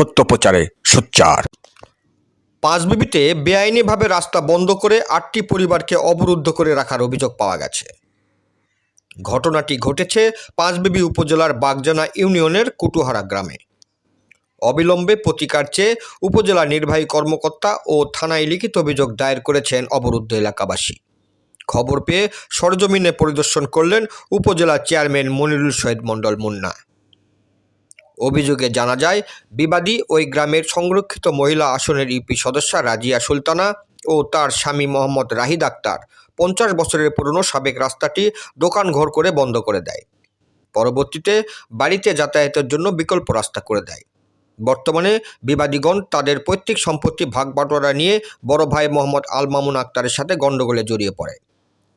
সত্য প্রচারে সোচ্চার। পাঁচবিবিতে বেআইনিভাবে রাস্তা বন্ধ করে আটটি পরিবারকে অবরুদ্ধ করে রাখার অভিযোগ পাওয়া গেছে। ঘটনাটি ঘটেছে পাঁচবিবি উপজেলার বাগজানা ইউনিয়নের কুটুহারা গ্রামে। অবিলম্বে প্রতিকার চেয়ে উপজেলা নির্বাহী কর্মকর্তা ও থানায় লিখিত অভিযোগ দায়ের করেছেন অবরুদ্ধ এলাকাবাসী। খবর পেয়ে সরজমিনে পরিদর্শন করলেন উপজেলা চেয়ারম্যান মনিরুল শহীদ মণ্ডল মুন্না। অভিযোগে জানা যায়, বিবাদী ওই গ্রামের সংরক্ষিত মহিলা আসনের ইউপি সদস্যা রাজিয়া সুলতানা ও তার স্বামী মোহাম্মদ রাহিদ আক্তার পঞ্চাশ বছরের পুরনো সাবেক রাস্তাটি দোকান ঘর করে বন্ধ করে দেয়। পরবর্তীতে বাড়িতে যাতায়াতের জন্য বিকল্প রাস্তা করে দেয়। বর্তমানে বিবাদীগণ তাদের পৈতৃক সম্পত্তি ভাগ বাটোয়ারা নিয়ে বড় ভাই মোহাম্মদ আল মামুন আক্তারের সাথে গণ্ডগোলে জড়িয়ে পড়ে।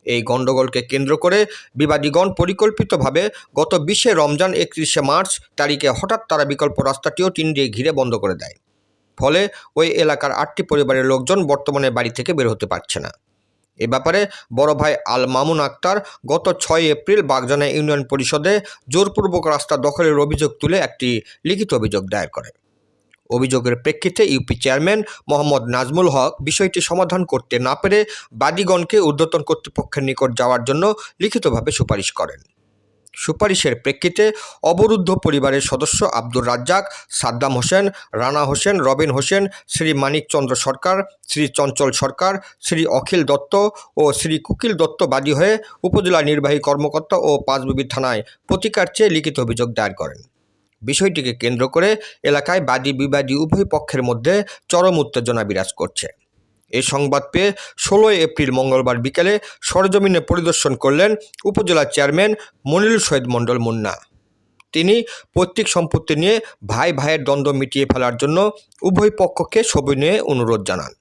এই গণ্ডগোলকে কেন্দ্র করে বিবাদীগণ পরিকল্পিতভাবে গত বিশে রমজান একত্রিশে মার্চ তারিখে হঠাৎ তারা বিকল্প রাস্তাটিও টিন দিয়ে ঘিরে বন্ধ করে দেয়। ফলে ওই এলাকার আটটি পরিবারের লোকজন বর্তমানে বাড়ি থেকে বের হতে পারছে না। এ ব্যাপারে বড় ভাই আল মামুন আক্তার গত ছয় এপ্রিল বাগজানা ইউনিয়ন পরিষদে জোরপূর্বক রাস্তা দখলের অভিযোগ তুলে একটি লিখিত অভিযোগ দায়ের করে। অভিযোগের প্রেক্ষিতে ইউপি চেয়ারম্যান মোহাম্মদ নাজমুল হক বিষয়টি সমাধান করতে না পেরে বাদীগণকে ঊর্ধ্বতন কর্তৃপক্ষের নিকট যাওয়ার জন্য লিখিতভাবে সুপারিশ করেন। সুপারিশের প্রেক্ষিতে অবরুদ্ধ পরিবারের সদস্য আব্দুর রাজ্জাক, সাদ্দাম হোসেন, রানা হোসেন, রবিন হোসেন, শ্রী মানিকচন্দ্র সরকার, শ্রী চঞ্চল সরকার, শ্রী অখিল দত্ত ও শ্রী কুকিল দত্ত বাদী হয়ে উপজেলা নির্বাহী কর্মকর্তা ও পাঁচবিবি থানায় প্রতিকার চেয়ে লিখিত অভিযোগ দায়ের করেন। বিষয়টিকে কেন্দ্র করে এলাকায় বাদী বিবাদী উভয় পক্ষের মধ্যে চরম উত্তেজনা বিরাজ করছে। এই সংবাদ পেয়ে ষোলোই এপ্রিল মঙ্গলবার বিকেলে সরজমিনে পরিদর্শন করলেন উপজেলা চেয়ারম্যান মনিরুল সৈয়দ মণ্ডল মুন্না। তিনি পৈতৃক সম্পত্তি নিয়ে ভাই ভাইয়ের দ্বন্দ্ব মিটিয়ে ফেলার জন্য উভয় পক্ষকে সবিনয়ে অনুরোধ জানান।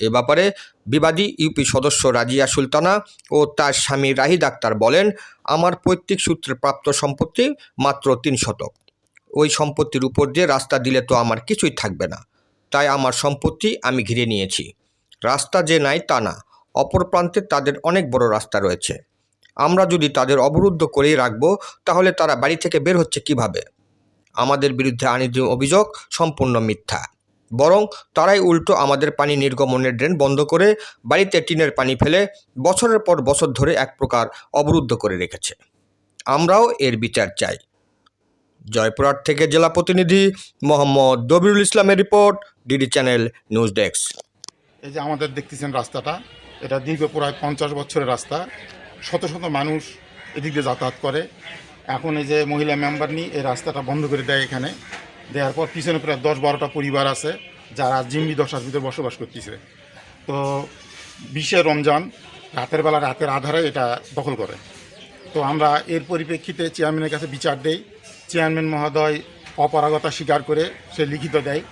এ ব্যাপারে বিবাদী ইউপি সদস্য রাজিয়া সুলতানা ও তার স্বামী রাহিদ আক্তার বলেন, আমার পৈতৃক সূত্রে প্রাপ্ত সম্পত্তি মাত্র তিন শতক। ওই সম্পত্তির উপর দিয়ে রাস্তা দিলে তো আমার কিছুই থাকবে না। তাই আমার সম্পত্তি আমি ঘিরে নিয়েছি। রাস্তা যে নাই তা না। অপর প্রান্তে তাদের অনেক বড় রাস্তা রয়েছে। আমরা যদি তাদের অবরুদ্ধ করেই রাখব, তাহলে তারা বাড়ি থেকে বের হচ্ছে কীভাবে? আমাদের বিরুদ্ধে আনিত অভিযোগ সম্পূর্ণ মিথ্যা। বরং তারাই উল্টো আমাদের পানি নির্গমনের ড্রেন বন্ধ করে বাড়িতে টিনের পানি ফেলে বছরের পর বছর ধরে এক প্রকার অবরুদ্ধ করে রেখেছে। আমরাও এর বিচার চাই। জয়পুরহাট থেকে জেলা প্রতিনিধি মোহাম্মদ দবিরুল ইসলামের report DD channel news desk. এই যে আমাদের দেখতেছেন রাস্তাটা, এটা দীর্ঘ প্রায় পঞ্চাশ বছরের রাস্তা। শত শত মানুষ এদিক দিয়ে যাতায়াত করে। এখন এই যে মহিলা মেম্বার নিয়ে এই রাস্তাটা বন্ধ করে দেয় এখানে। দেওয়ার পর পিছনে প্রায় দশ বারোটা পরিবার আছে, যারা জিম্মি দশার ভিতরে বসবাস করতেছে। তো বিশে রমজান, রাতের বেলা রাতের আধারে এটা দখল করে। তো আমরা এর পরিপ্রেক্ষিতে চেয়ারম্যানের কাছে বিচার দেই। চেয়ারম্যান মহোদয় অপারগতা স্বীকার করে সে লিখিত দেয়।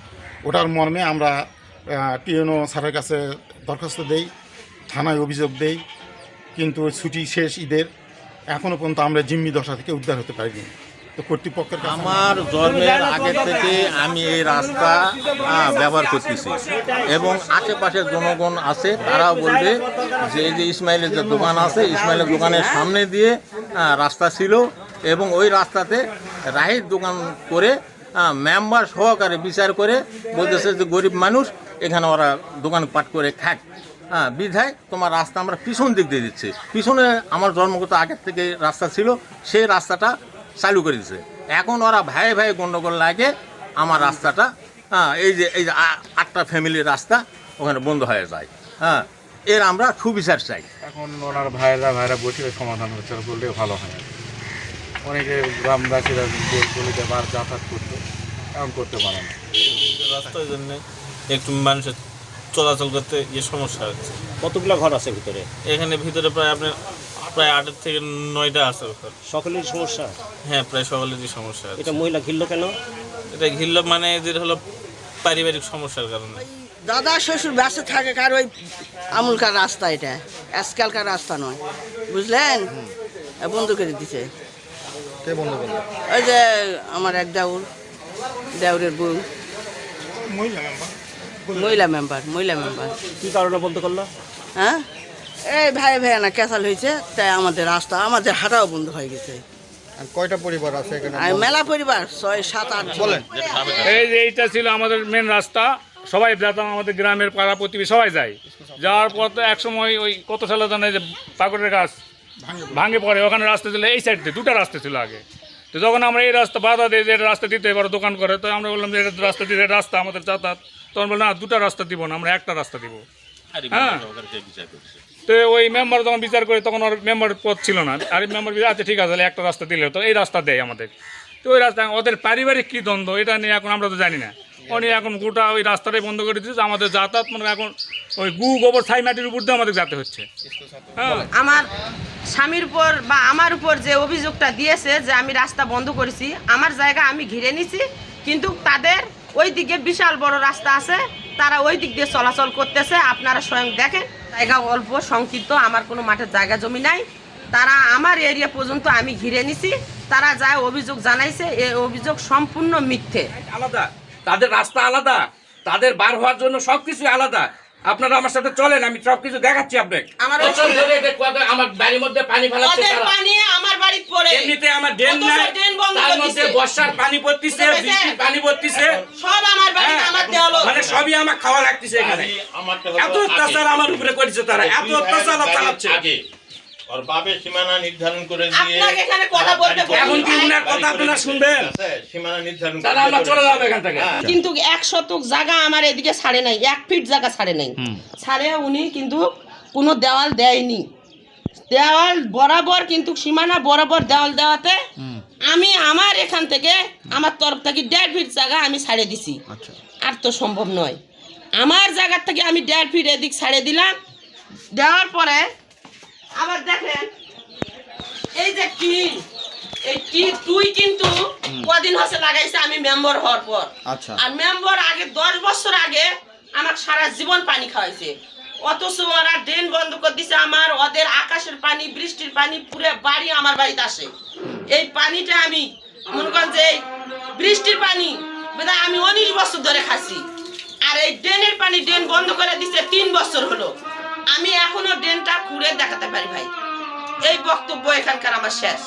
ওটার মর্মে আমরা টিএনও স্যারের কাছে দরখাস্ত দেই, থানায় অভিযোগ দেই, কিন্তু ছুটি শেষ ঈদের। এখনও পর্যন্ত আমরা জিম্মি দশা থেকে উদ্ধার হতে পারিনি। তো কর্তৃপক্ষের আমার জন্মের আগে থেকে আমি এই রাস্তা ব্যবহার করতেছি। এবং আশেপাশের জনগণ আছে, তারাও বলবে যে এই যে ইসমাইলের যে দোকান আছে, ইসমাইলের দোকানের সামনে দিয়ে রাস্তা ছিল। এবং ওই রাস্তাতে রাহির দোকান করে মেম্বার সহকারে বিচার করে বলতেছে যে গরিব মানুষ, এখানে ওরা দোকান পাট করে খাক হ্যাঁ বিধায় তোমার রাস্তা আমরা পিছন দিক দিয়ে দিচ্ছি। পিছনে আমার জন্মগত আগের থেকে রাস্তা ছিল, সেই রাস্তাটা চালু করে দিচ্ছে এখন ওরা ভাই ভাই গন্ডগোল লাগে, আমার রাস্তাটা হ্যাঁ এই যে এই যে আটটা ফ্যামিলির রাস্তা ওখানে বন্ধ হয়ে যায়। হ্যাঁ এর আমরা সুবিচার চাই। এখন ওনার ভাইরা ভাইরা বসে সমাধান হচ্ছে, বললে ভালো হয়। অনেকে গ্রামবাসীরা গলিতে বার যাতায়াত করতে এমন করতে পারে না। রাস্তার জন্য একটু মানুষের চলাচল করতে ইয়ে সমস্যা হচ্ছে। কতগুলো ঘর আছে ভিতরে? এখানে ভিতরে প্রায় আপনার প্রায় আটের থেকে নয়টা আছে ঘর। সকলের সমস্যা? হ্যাঁ প্রায় সকলেরই সমস্যা আছে। এটা মহিলা ঘিরলো কেন? এটা ঘিরল মানে এদের হলো পারিবারিক সমস্যার কারণে। দাদা শ্বশুর ব্যস্ত থাকে কার ওই আমুলকার রাস্তা এটা। আজকালকার রাস্তা নয়। বুঝলেন? বন্ধ করে দিছে। ওই যে আমার এক দেউর দেউরের বউ। মহিলা মেম্বার মহিলা মেম্বার কি কারণে বন্ধ করল হ্যাঁ? এই ভাই ভাই না ক্যাসাল হয়েছে তাই আমাদের রাস্তা আমাদের হাঁটাও বন্ধ হয়ে গেছে। আর কয়টা পরিবার আছে এখানে? আর মেলা পরিবার ছয় সাত আট। বলেন। এই যে এইটা ছিল আমাদের মেন রাস্তা সবাই যেতাম আমাদের গ্রামের পাড়া প্রতিবেশী সবাই যায়। যাওয়ার পর তো একসময় ওই কত সালে জানে যে পাকুড়ের গাছ? ভাঙে পড়ে ওখানে রাস্তা ছিল এই সাইড দিয়ে দুটা রাস্তা ছিল আগে। তো যখন আমরা এই রাস্তা বাধা দিই যে রাস্তা দিতে এবার দোকান করে তো আমরা বললাম যে এটা রাস্তা দিতে রাস্তা আমাদের যাতায়াত। তখন বললাম না দুটা রাস্তা দিব না আমরা একটা রাস্তা দিব। হ্যাঁ। তো ওই মেম্বার যখন বিচার করে তখন ওর মেম্বার পদ ছিল না। আর মেম্বার আচ্ছা ঠিক আছে তাহলে একটা রাস্তা দিলে তো এই রাস্তা দেয় আমাদের। তো ওই রাস্তা ওদের পারিবারিক কী দ্বন্দ্ব এটা নিয়ে এখন আমরা তো জানি না। উনি এখন গোটা ওই রাস্তাটাই বন্ধ করে দিয়েছে আমাদের যাতায়াত মানে এখন ওই গু গোবর ছাই মাটির উপর দিয়ে আমাদের যেতে হচ্ছে। হ্যাঁ। আমার স্বামীর উপর বা আমার উপর যে অভিযোগটা দিয়েছে যে আমি রাস্তা বন্ধ করেছি আমার জায়গা আমি ঘিরে নিছি কিন্তু তাদের ওই দিকে বিশাল বড় রাস্তা আছে তারা ওই দিক দিয়ে চলাচল করতেছে আপনারা স্বয়ং দেখেন। জায়গা অল্প সংক্ষিপ্ত আমার কোনো মাঠের জায়গা জমি নাই। তারা আমার এরিয়া পর্যন্ত আমি ঘিরে নিছি তারা যায় অভিযোগ জানাইছে এই অভিযোগ সম্পূর্ণ মিথ্যে। আলাদা। তাদের রাস্তা আলাদা। তাদের বার হওয়ার জন্য সবকিছু আলাদা। আপনারা আমার সাথে চলেন আমি সব কিছু দেখাচ্ছি আপনাকে। আমার বছর ধরে এটা কত- আমার বাড়ির মধ্যে পানি ফেলাচ্ছে তারা। পানি আমার বাড়ির পরে এমনিতে আমার ড্রেন নাই ড্রেন বন্ধ করে মধ্যে বর্ষার পানি পড়তিছে বৃষ্টির পানি পড়তিছে। সব আমার বাড়িতে হ্যাঁ, আমার দেওয়ালো। মানে সবই আমার খাওয়া লাগতেছে এখানে। এত অত্যাচার আমার উপরে করেছে তারা এত অত্যাচার চালাচ্ছে। আগে। ওর বাপের সীমানা নির্ধারণ করে দিয়ে আপনাকে এখানে কথা বলতে এখন কি উনার কথা আপনারা শুনবেন সীমানা নির্ধারণ তাহলে আমরা চলে যাব এখান থেকে। কিন্তু এক শতক জায়গা আমার এদিকে ছাড়ে নাই এক ফিট জায়গা ছাড়ে নাই। ছাড়ে উনি কিন্তু কোনো দেওয়াল দেয়নি। দেওয়াল বরাবর কিন্তু সীমানা বরাবর দেওয়াল দেওয়াতে আমি আমার এখান থেকে আমার তরফ থেকে দেড় ফিট জায়গা আমি ছাড়ে দিছি। আর তো সম্ভব নয়। আমার জায়গার থেকে আমি দেড় ফিট এদিক ছাড়ে দিলাম। দেওয়ার পরে আবার দেখেন এই যে টিন এই টিন তুই কিন্তু কদিন হচ্ছে লাগাইছে আমি মেম্বার হওয়ার পর। আচ্ছা। আর মেম্বার আগে দশ বছর আগে আমার সারা জীবন পানি খাওয়াইছে। অথচ ওরা ড্রেন বন্ধ করে দিছে আমার ওদের আকাশের পানি বৃষ্টির পানি পুরো বাড়ি আমার বাড়িতে আসে। এই পানিটা আমি মনে করেন যে বৃষ্টির পানি আমি উনিশ বছর ধরে খাচ্ছি। আর এই ড্রেনের পানি ড্রেন বন্ধ করে দিছে তিন বছর হলো। আমি এখনও ড্রেনটা ঘুরে দেখাতে পারি ভাই। এই বক্তব্য এখানকার আমার শেষ।